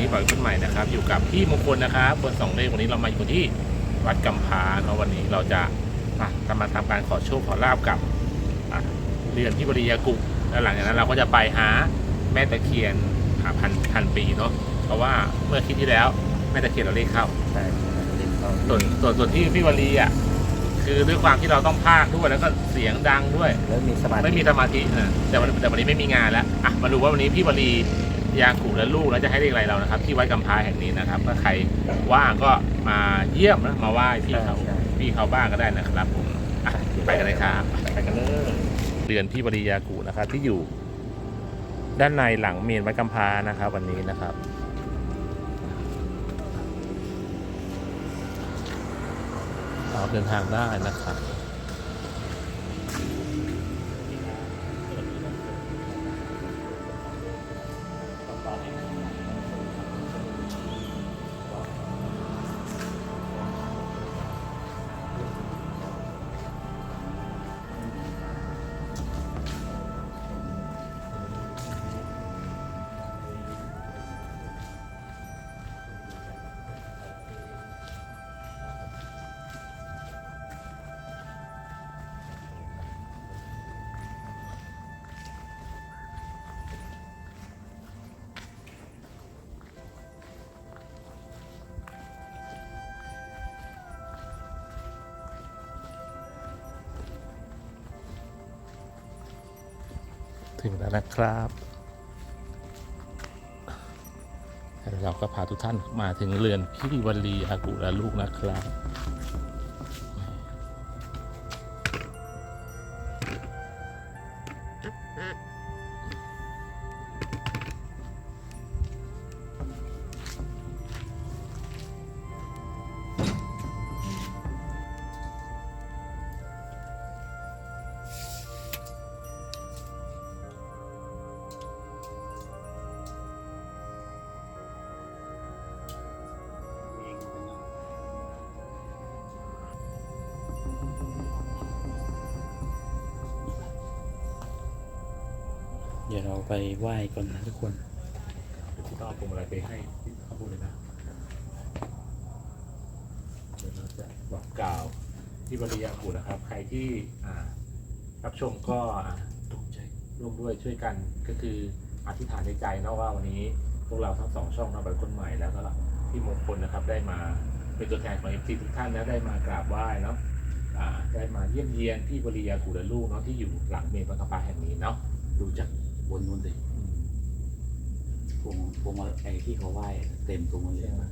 นี้ปล่อยขึ้นใหม่นะครับ อยู่กับพี่มงคลนะครับบนสองเลขวันนี้เรามาอยู่ที่วัดกำพร้าเนาะวันนี้เราจะมาทำมาทำการขอโชคขอลาบกับอะเรือนที่บริยากุแล้วหลังจากนั้นเราก็จะไปหาแม่ตะเคียนอะพันพันปีเนาะเพราะว่าเมื่อคิดที่แล้วแม่ตะเคียนเราเลขเข้าใช่เล่นเขาส่วนส่วนส่วนที่พี่วลีอะคือด้วยความที่เราต้องพากย์ด้วยแล้วก็เสียงดังด้วยแล้วมีสมาธิไม่มีสมาธิเออแต่วันแต่วันนี้ไม่มีงานแล้วอะมาดูว่าวันนี้พี่วลี ยากูและลูกแล้วจะให้เลขอะไรเรานะครับ ที่วัดกำพร้าแห่งนี้นะครับถ้าใครว่างก็มาเยี่ยมนะมาไหว้พี่เขาใช่ พี่เขาบ้างก็ได้นะครับผมอะไปกันเลยครับไปกันเลยเรือนพี่วลียากูนะครับ ที่อยู่ ด้านในหลังเมนวัดกำพร้านะครับ วันนี้นะครับเราเดินทางได้นะครับ ถึงแล้วนะครับเราก็พาทุกท่านมาถึงเรือนพี่วลีอากุและลูกนะครับ เดี๋ยวเราไปไหว้ก่อนนะทุกคนที่ต้องเอาพวงมาลัยไปให้ที่เขาพูดเลยนะเดี๋ยวเราจะบอกกล่าวที่บริยากูนะครับ ใครที่อ่ารับชมก็ตกใจร่วมด้วยช่วยกันก็คืออธิษฐานในใจเนาะว่าวันนี้พวกเราทั้งสองช่องนะบัตรคนใหม่แล้วก็พี่มงคลนะครับได้มาเป็นตัวแทนของเอฟซีทุกท่านนะได้มากราบไหว้เนาะอ่าได้มาเยี่ยมเยียนพี่บริยากูและลูกเนาะที่อยู่หลังเมนพระกปาแห่งนี้เนาะดูจาก บนนู้นสิอืมพวงพวงมาไอ้ที่เขาไหว้เต็มตรงนู้นเลยนะ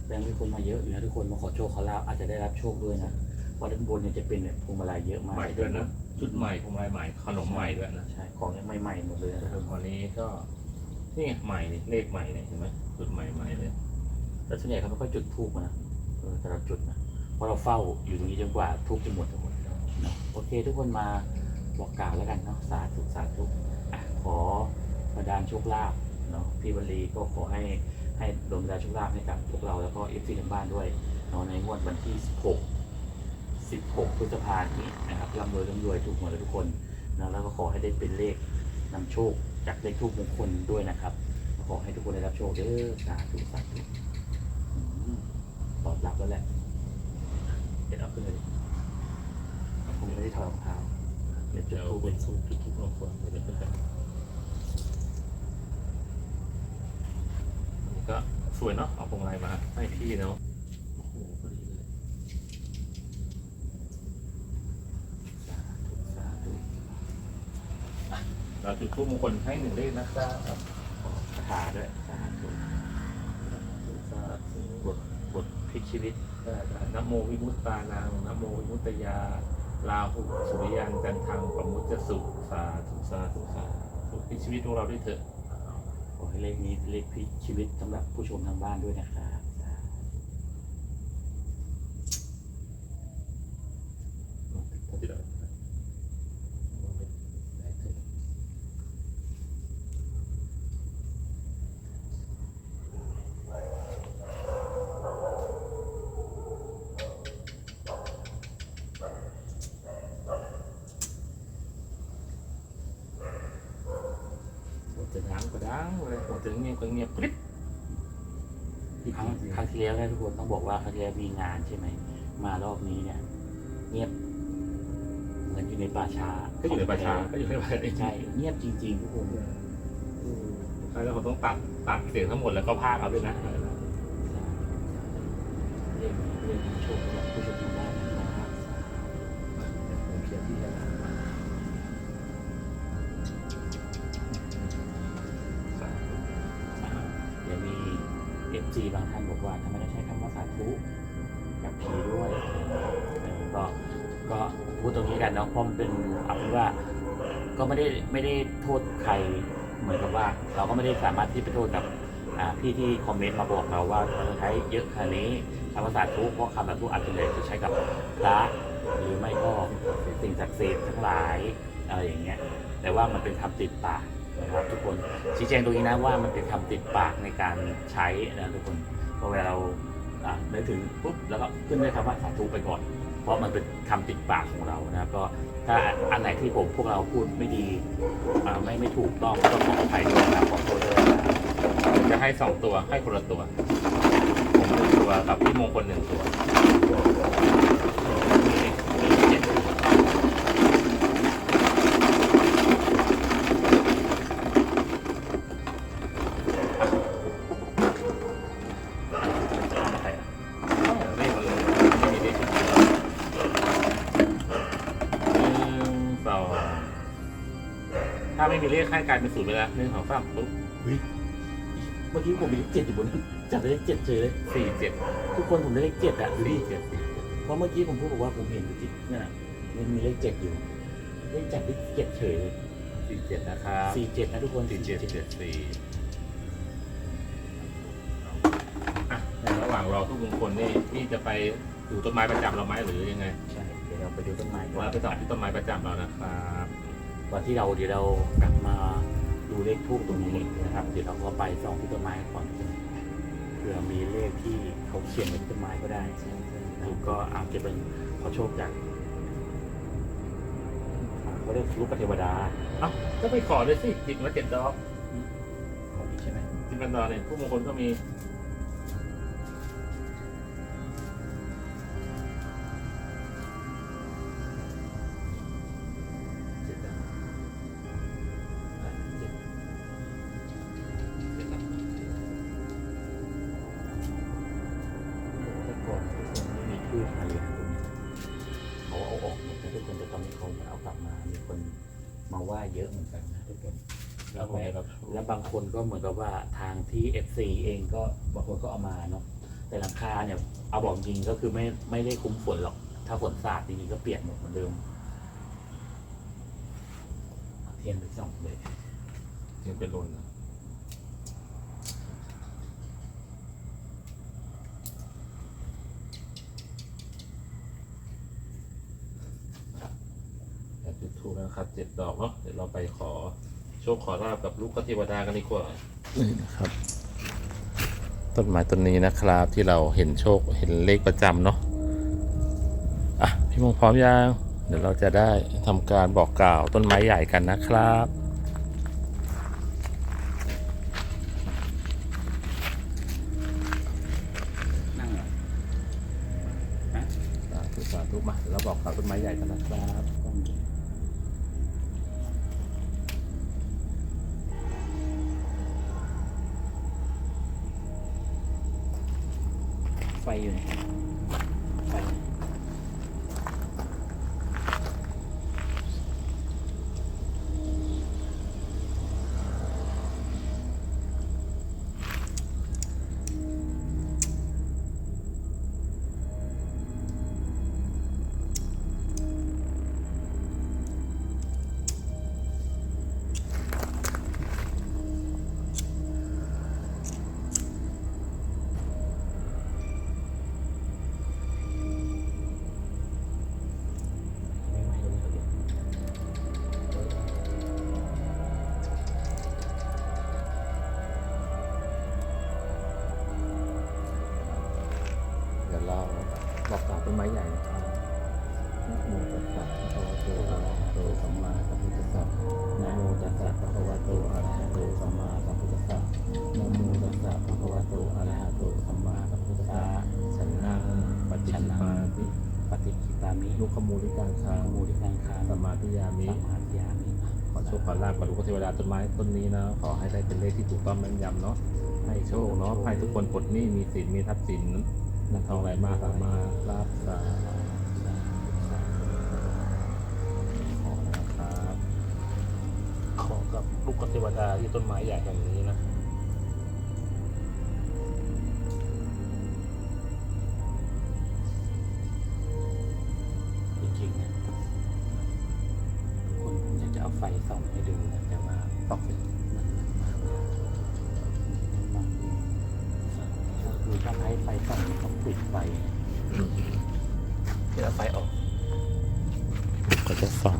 แสดงว่ามีคนมาเยอะอยู่นะทุกคนมาขอโชคขอลาบอาจจะได้รับโชคด้วยนะเพราะด้านบนเนี่ยจะเป็นแบบพวงมาลัยเยอะมากใหม่ด้วยนะชุดใหม่พวงมาลัยใหม่ขนมใหม่ด้วยนะใช่ของยังใหม่ๆหมดเลยแต่นะครับวันนี้ก็นี่ไงใหม่เลยเลขใหม่เลยเห็นไหมจุดใหม่ใหม่เลยแต่ส่วนใหญ่เขาไม่ค่อยจุดทูบนะเออแต่เราจุดนะเพราะเราเฝ้าอยู่ตรงนี้จนกว่าทูบจะหมดทั้งหมดเนาะโอเค ทุกคนมาบอกกล่าวแล้วกันเนาะสาธุสาธุอะ ขอประดานโชคลาภเนาะพี่วลีก็ขอให้ให้ดวงบันดาลโชคลาภให้กับพวกเราแล้วก็เอฟซีทางบ้านด้วยเนาะในงวดวันที่ 16 16 พฤษภาคมนี้นะครับร่ำรวยร่ำรวยทุกหมดเลยทุกคนนะแล้วก็ขอให้ได้เป็นเลขนำโชคจากเลขทูปมงคลด้วยนะครับขอให้ทุกคนได้รับโชคเด้อสาธุสาธุตอบรับแล้วแหละเดี๋ยวเอาขึ้นเลยผมไม่ได้ถอดรองเท้าเดี๋ยวจะเดี๋ยวทูบเป็เป็นสูตรจุดทุกมงคลเดี๋ยวขึ้นกัน ก็สวยเนาะเอาพวงมาลัยมาให้พี่เนาะโอ้โหพอดีเลยสาธุสาธุเราจุดทุกมงคลให้หนึ่งเลขนะครับคาถาด้วยสาธุบทบทพลิกชีวิตได้ได้นะโมวิมุตตานังนะโมวิมุตตยาลาหุสุริยันจันทังประมุจจสุสาธุสาธุสาธุที่ชีวิตของเราด้วยเถอะ ให้เลขนี้เป็นเลขพลิกชีวิตสำหรับผู้ชมทางบ้านด้วยนะครับสาธุ ที่เราได้เถอะ หมดจะดังก็ดังเลยหมดจะเงียบก็เงียบกริบครั้งครั้งที่แล้วเนี่ยทุกคนต้องบอกว่าครั้งที่แล้วมีงานใช่ไหมมารอบนี้เนี่ย เงียบเหมือนอยู่ในป่าช้าก็อยู่ในประชาก็อยู่ในประชาใช่เงียบจริงๆทุกคนแล้วเราต้องตัดตัดเสียงทั้งหมดแล้วก็พากเอาด้วยนะเรียกเรียกผู้ชมและผู้ชม เอฟซีบางท่านบอกว่าทำไมต้องใช้คำว่าสาธุกับผีด้วยก็ก็พูดตรงนี้กันเนาะเพราะมันเป็นเอาเป็นว่าก็ไม่ได้ไม่ได้โทษใครเหมือนกับว่า เราก็ไม่ได้สามารถที่ไปโทษกับพี่ที่คอมเมนต์มาบอกเราว่าเราใช้เยอะขนาดนี้คำว่าสาธุเพราะคำสาธุอาจจะเลยจะใช้กับพระหรือไม่ก็สิ่งศักดิ์สิทธิ์ทั้งหลายอะไรอย่างเงี้ยแต่ว่ามันเป็นคำติดปาก นะครับทุกคนชี้แจงตรงนี้นะว่ามันเป็นคำติดปากในการใช้นะทุกคนเพราะเวลาเราอ่านึกถึงปุ๊บแล้วก็ขึ้นด้วยคำว่าสาธุไปก่อน เพราะมันเป็นคำติดปากของเรานะครับก็ถ้าอันไหนที่ผมพวกเราพูดไม่ดีไม่ไม่ถูกต้องก็ขออภัยด้วยนะครับขอโทษด้วยนะจะให้สองตัวให้คนละตัวผมหนึ่งตัวกับพี่มงคลหนึ่งตัว ถ้าไม่มีเลขให้กลายเป็นศูนย์ไปแล้วหนึ่งสองสามปุ๊บเมื่อกี้ผมมีเลขเจ็ดอยู่บนนั้นจับได้เลขเจ็ดเฉยเลยสี่เจ็ดทุกคนผมได้เลขเจ็ดอะดูดิสี่เจ็ดสี่เพราะเมื่อกี้ผมพูดบอกว่าผมเห็นอยู่ที่นั่นน่ะมันมีเลขเจ็ดอยู่เลขจับเลขเจ็ดเฉยเลยสี่เจ็ดนะครับสี่เจ็ดนะทุกคนสี่เจ็ดเจ็ดสี่อะในระหว่างรอทุกมงคลนี่นี่จะไปดูต้นไม้ประจำเราไหมหรือยังไงใช่เดี๋ยวเราไปดูต้นไม้ก่อเรานไปต่อที่ต้นไม้ประจำเรานะครับ ก่อนที่เราเดี๋ยวเรากลับมาดูเลขทูบตรงนี้นะครับ เดี๋ยวเราก็ไปส่องที่ต้นไม้ก่อนเผื่อมีเลขที่เขาเขียนไว้ที่ต้นไม้ก็ได้แล้วก็อาจจะเป็นขอโชคจากอ่าเขาเรียกลูกกเทวดาเอ้าก็ไปขอเลยสิจิตมาเจ็ดดอกของนี้ใช่ไหมจิตมันดอกเนี่ยผู้มงคลก็มี คนไม่มีทูบอะไรนะตรงนี้เขาเอาออกหมดนะทุกคนแต่ตอนนี้เขาเอากลับมา มีคนมาว่าเยอะเหมือนกันนะทุกคน แล้วผมจะแบบแล้วบางคนก็เหมือนกับว่าทางที่ FC เองก็บางคนก็เอามาเนาะแต่หลังคาเนี่ยเอาบอกจริงก็คือไม่ไม่ได้คุ้มฝนหรอก ถ้าฝนสาดจริงๆก็เปียกหมดเหมือนเดิมเอาเทียนไปส่องเลย ยังเป็นลนนะแต่จุดทูป นะครับเจ็ดดอกเนาะเดี๋ยวเราไปขอโชคขอลาบกับลูกกบเทวดากันดีกว่านี่นะครับ ต้นไม้ต้นนี้นะครับที่เราเห็นโชคเห็นเลขประจำเนาะอะพี่มงพร้อมยังเดี๋ยวเราจะได้ทำการบอกกล่าวต้นไม้ใหญ่กันนะครับ ไฟ ต้นไม้ต้นนี้นะ ขอให้ได้เป็นเลขที่ถูกต้องแม่นยำเนาะให้โชคเนาะให้ทุกคนปลดหนี้มีสินมีทรัพย์สินเงินทองไหลมาสามารถรับสาขอกับลูกกเทวดาที่ต้นไม้ใหญ่แห่งนี้นะจริงๆนะทุกคนผมอยากจะเอาไฟส่องให้ดูนะ ก็จะส่อง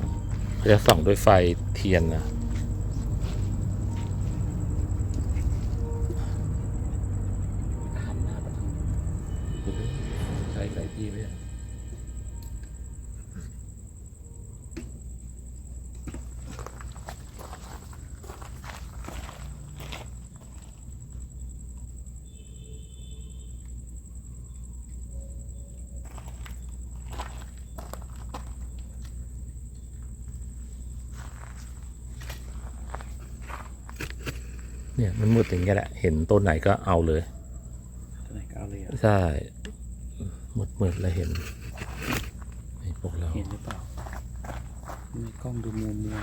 เขาจะส่องด้วยไฟเทียนนะ หันหน้าไปทางนู้น ใช่ใส่ที่ไหม เนี่ยมันมืดอย่างเงี้ยแหละ เห็นต้นไหนก็เอาเลยตัวไหนก็เอาเลยอะใช่มืดมืดๆแล้วเห็นไอ้พวกเราเห็นหรือเปล่าในกล้องดูมัวมัว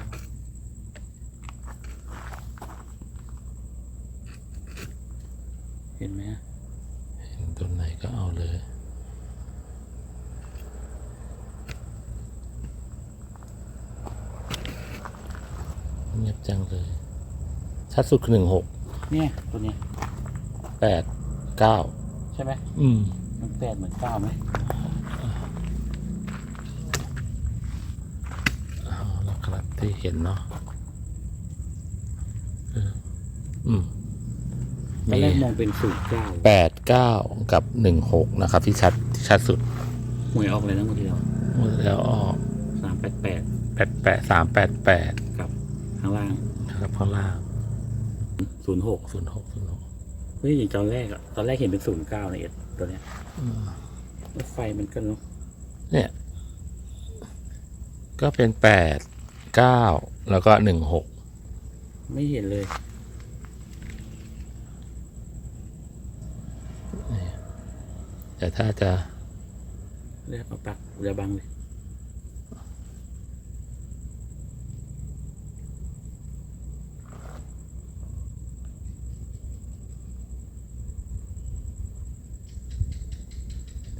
เห็นไหมฮะเห็นต้นไหนก็เอาเลยเงียบจังเลย ชัดสุดคือหนึ่งหกเนี่ยตัวเนี้ยแปดเก้าใช่ไหมอืมมันแปดเหมือนเก้าไหมเอาละครับที่เห็นเนาะเอออืมตอนแรกมองเป็นศูนย์เก้าแปดเก้ากับหนึ่งหกนะครับ ที่ชัดที่ชัดสุดหวยออกเลยนะเมื่อกี้เราแล้วออกสามแปดแปดแปดแปดสามแปดแปดกับข้างล่าง นะครับข้างล่าง ศูนย์หกศูนย์หกศูนย์หกเฮ้ยอย่างตอนแรกอะตอนแรกเห็นเป็นศูนย์เก้าในเอ็ดตัวเนี้ยแล้วไฟมันก็เนาะเนี่ย ก็เป็นแปดเก้าแล้วก็หนึ่งหกไม่เห็นเลย แต่ถ้าจะเรียกมาปักอย่าบังเลย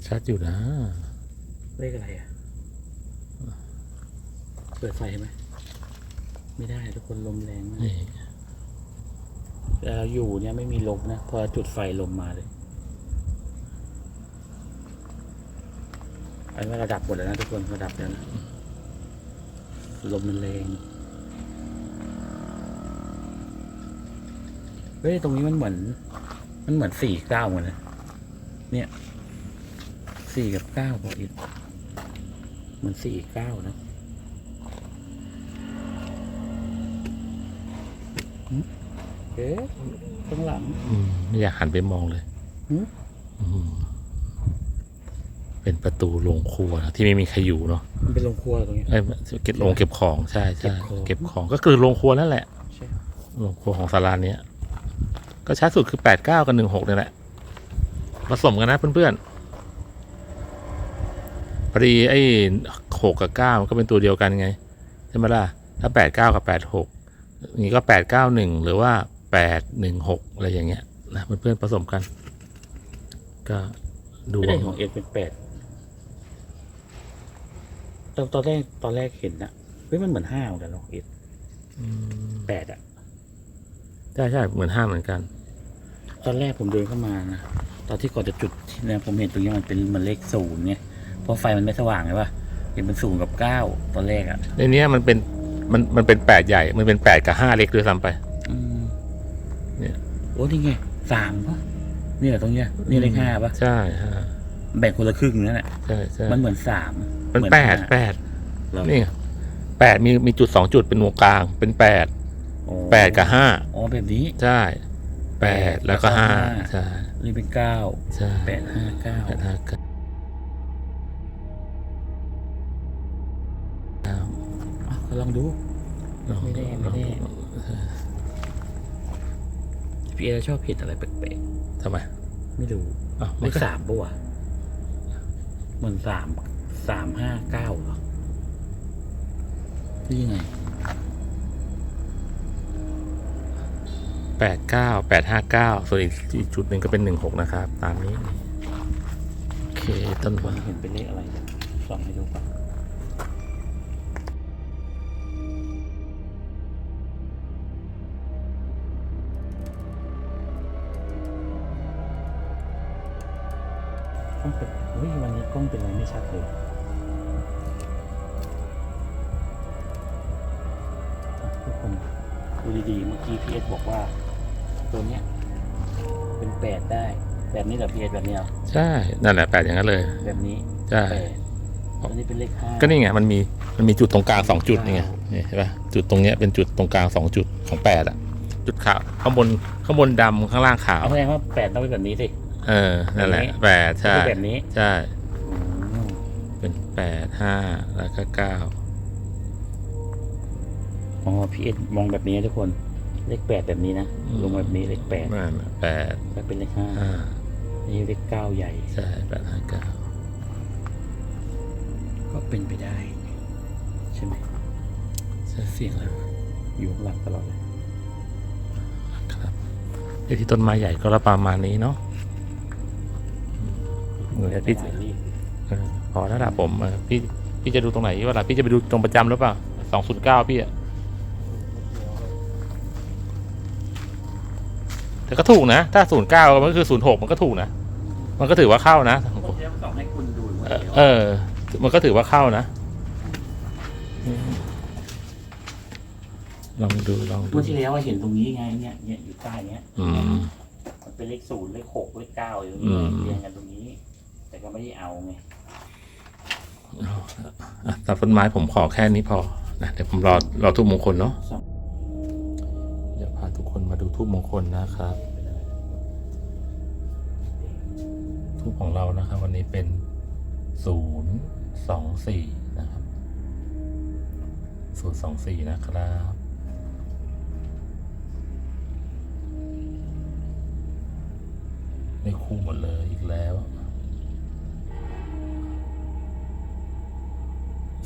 ชัดอยู่นะ เลขอะไรอะเปิดไฟไหม ไม่ได้ทุกคนลมแรงมากนี่เวลาเราอยู่เนี่ยไม่มีลมนะ พอจุดไฟลมมาเลย อันนี้ระดับหมดแล้วนะทุกคนระดับแล้วนะ ลมมันแรง เฮ้ย ตรงนี้มันเหมือน มันเหมือนสี่เก้าเหมือนนะเนี่ย สี่กับเก้าพออีกเหมือนสี่เก้านะหึเอ๊ะข้างหลังอืมไม่อยากหันไปมองเลยหืมอืมเป็นประตูโรงครัวนะที่ไม่มีใครอยู่เนาะมันเป็นโรงครัวตรงนี้เอ้ยเก็บโรงเก็บของใช่ใช่เก็บของ เก็บของก็คือโรงครัวนั่นแหละใช่ โรงครัวของศาลาเนี้ยก็ชัดสุดคือแปดเก้ากับหนึ่งหกนี่แหละผสมกันนะเพื่อนๆ พอดีไอ้หกกับเก้ามันก็เป็นตัวเดียวกันไงใช่ไหมล่ะถ้าแปดเก้ากับแปดหกนี่ก็แปดเก้าหนึ่งหรือว่าแปดหนึ่งหกอะไรอย่างเงี้ยนะเพื่อนๆผสมกัน ก็ดูไม่ได้ของเอ็ดเป็นแปดตอนตอนแรกตอนแรกเห็นนะเฮ้ยมันเหมือนห้าเหมือนกันเนาะเอ็ดอืมแปดอะใช่ใช่เหมือนห้าเหมือนกัน ตอนแรกผมเดินเข้ามานะตอนที่ก่อนจะจุดเนี่ยผมเห็นตรงนี้มันเป็นเหมันเลขศูนย์ไงเพ ราะไฟมันไม่สว่างไงวะเห็นเป็นศูนย์กับเก้าตอนแรกอะในเนี้ยมันเป็นมันมันเป็นแปดใหญ่ มันเป็นแปดกับห้าเล็กด้วยซ้ำไป อืมเนี่ย โอ้นี่ไงสามปะเนี่ยตรงเนี้ยนี่เลขห้าปะใช่ฮะแบ่งคนละครึ่งนั่นแหละใช่ใช่มันเหมือนสามมันหอแปดห้าแปดเหรอนี่ไงแปดมีมีจุดสองจุดเป็นวงกลาง เป็นแปดอ๋อแปดกับห้าอ๋อแบบนี้ใช่แปดแล้วก็ห้าแล้วก็ห้าใช่นี่เป็นเก้าใช่แปดห้าเก้าแปดห้าเก้า ลองดูลองไม่แน่ไม่แน่พี่เอชอบเห็นอะไรแปลกทำไมๆไม่รู้อ้าวเลมันขก็สามปะวะเหมือนสามสามห้าเก้าเหรอนี่ยังไงแปดเก้าแปดห้าเก้าส่วนอีกอีกจุดหนึ่งก็เป็นหนึ่งหกนะครับ ตามนี้ โอเคต้นคนไม้เห็นเป็นเลขอะไรเนี่ยส่องให้ดูก่อน ฮ้ยวันนี้กล้องเป็นอะไรไม่ชัดเลยอะทุกคนดูดีๆเมื่อกี้พีเอสบอกว่า ตัวเนี้ย เป็นแปดได้แบบนี้เหรอพีเอสแบบนี้เหรอใช่นั่นแหละแปดอย่างนั้นเลย แบบนี้ใช่แปดตัวนี้เป็นเลขห้าก็นี่ไงมันมีมันมีจุดตรงกลางสองจุดนี่ไงนี่เห็นปะจุดตรงเนี้ยเป็นจุดตรงกลางสองจุดของแปดอะจุดขาวข้างบนข้างบนดำข้างล่างขาวเอาแสดงว่าแปดต้องเป็นแบบนี้สิ เออ นั่นแหละแปดใช่เป็นแบบนี้ ใช่อืมเป็นแปดห้าแล้วก็เก้าอ๋อพีเอสมองแบบนี้นะทุกคน เลขแปดแบบนี้นะ ลงแบบนี้เลขแปดนั่นน่ะแปดแล้วเป็นเลขห้าห้านี่เลขเก้าใหญ่ ใช่แปดห้าเก้าก็เป็นไปได้ ใช่ไหมใช่เสียงแล้วอยู่ข้างหลังตลอดเลยครับไอ้ที่ต้นไม้ใหญ่ก็ประมาณนี้เนาะอืม เดี๋ยวพี่ถ่ายรีบเออพอแล้วล่ะผมเออพี่พี่จะดูตรงไหนว่าล่ะพี่จะไปดูตรงประจำหรือเปล่าสองศูนย์เก้าพี่อะแต่ก็ถูกนะ ถ้าศูนย์เก้ามันก็คือศูนย์หกมันก็ถูกนะ มันก็ถือว่าเข้านะผมจะส่องให้คุณดูเออเออ มันก็ถือว่าเข้านะอืมลองดูลองดูเมื่อที่แล้วว่าเห็นตรงนี้ไงเนี่ยเนี่ยอยู่ใต้เนี้ย อืม มันเป็นเลขศูนย์เลขหกเลขเก้าอยู่ตรงอืนี้มเรียงกันตรงนี้แต่ ก็ไม่ได้เอาไงตัดต้นไม้ผมขอแค่นี้พอนะเดี๋ยวผมรอรอทูบมงคลเนาะเดี๋ยวพาทุกคนมาดูทูบมงคลนะครับทูบของเรานะครับ วันนี้เป็นศูนย์สองสี่นะครับศูนย์สองสี่นะครับไม่คู่หมดเลยอีกแล้ว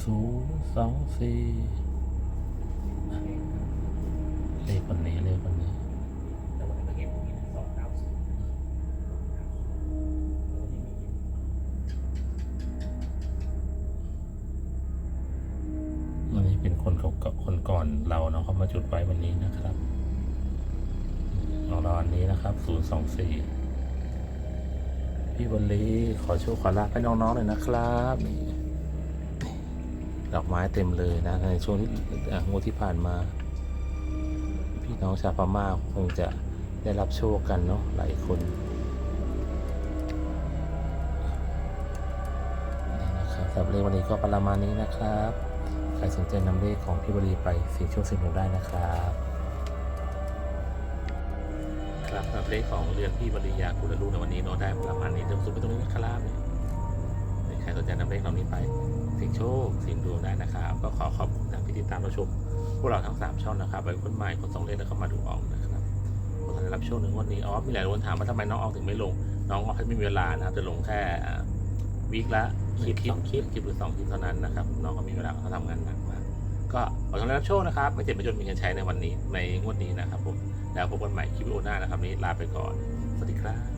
ศูนย์สองสี่เลขวันนี้เลขวันนี้วันนี้เก็บตรงนี้นเก้าศูนย์วันนี้วันนี้เป็นคนเก่าคนก่อนเราเนาะเขามาจุดไว้วันนี้นะครับของเราอันนี้นะครับ 024 พี่บรรลีขอโชคขอลาให้น้องๆหน่อยนะครับนี่ ดอกไม้เต็มเลยนะในช่วงที่งวดที่ผ่านมา พี่น้องชาวพม่าคงจะได้รับโชคกันเนาะหลายคนนี่นะครับสำหรับเลขวันนี้ก็ประมาณนี้นะครับ ใครสนใจนำเลขของพี่บรีไปเสี่ยงโชคเสี่ยงดวงได้นะครับครับสำหรับเลขของเรือนพี่บริยาคุณลูกในวันนี้เนาะได้ประมาณนี้เดี๋ยวสุดไปตรงนี้นะครับเนี่ยใครสนใจนำเลขเหล่านี้ไป เสี่ยงโชค เสี่ยงดวงได้นะครับ ก็ขอขอบคุณนะที่ติดตามรับชมพวกเราทั้งสามช่องนะครับไว้คนใหม่คนสองเลขแล้วก็มาดูออกนะครับคนที่ได้รับโชคในงวันนี้อ๋อมีหลายคนถามว่าทำไมน้องออกถึงไม่ลง น้องออกไม่มีเวลานะครับจะลงแค่วีคละคลิปสองคลิปคลิปหรือสองคลิปเท่านั้นนะครับน้องก็มีเวลาเขาทำงานหนักมากก็ขอต้อนรับโชคนะครับไม่เจ็บไม่จนมีเงินใช้ในวันนี้ในงวดนี้นะครับผมแล้วพบกันใหม่คลิปวิดีโอหน้านะครับวันนี้ลาไปก่อนสวัสดีครับ